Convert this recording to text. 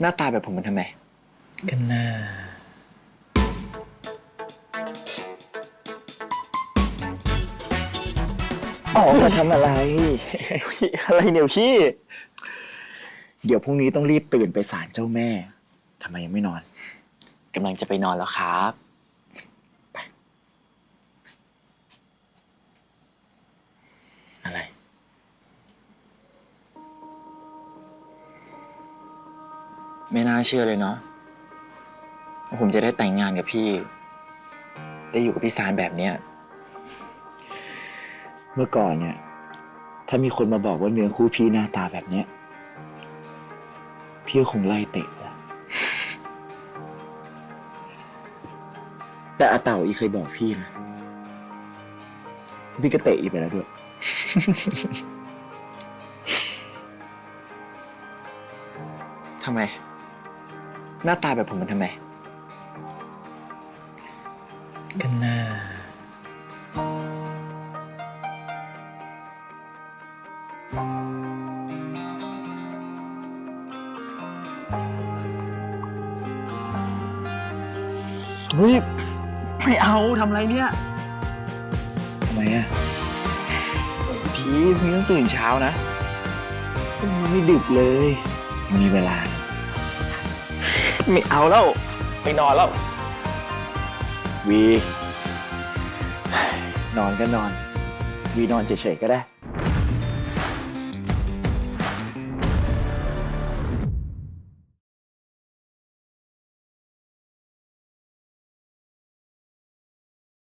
หน้าตาแบบผมมันทำไม กันหน้าออกมาทำอะไร อะไรเนี่ยพี่ เดี๋ยวพรุ่งนี้ต้องรีบตื่นไปศาลเจ้าแม่ทำไมยังไม่นอน กำลังจะไปนอนแล้วครับ ไม่น่าเชื่อเลยเนาะว่าผมจะได้แต่งงานกับพี่ ได้อยู่กับพี่สารแบบเนี้ยเมื่อก่อนเนี่ย ถ้ามีคนมาบอกว่าเนื้อคู่พี่หน้าตาแบบเนี้ย พี่ก็คงไล่เตะล้วแต่อาเต่าอีเคยบอกพี่นะพี่ก็เตะอีไปแล้วด้วย ทำไม หน้าตาแบบผมมันทำไม กันหน้าเฮ้ยไม่เอาทำอะไรเนี่ยทำไมอะพี่พรุ่งนี้ต้องตื่นเช้านะพรุ่งนี้ไม่ดึกเลยยังมีเวลา ไม่เอาแล้วไปนอนแล้ว วี นอนก็นอน วีนอนเฉยๆก็ได้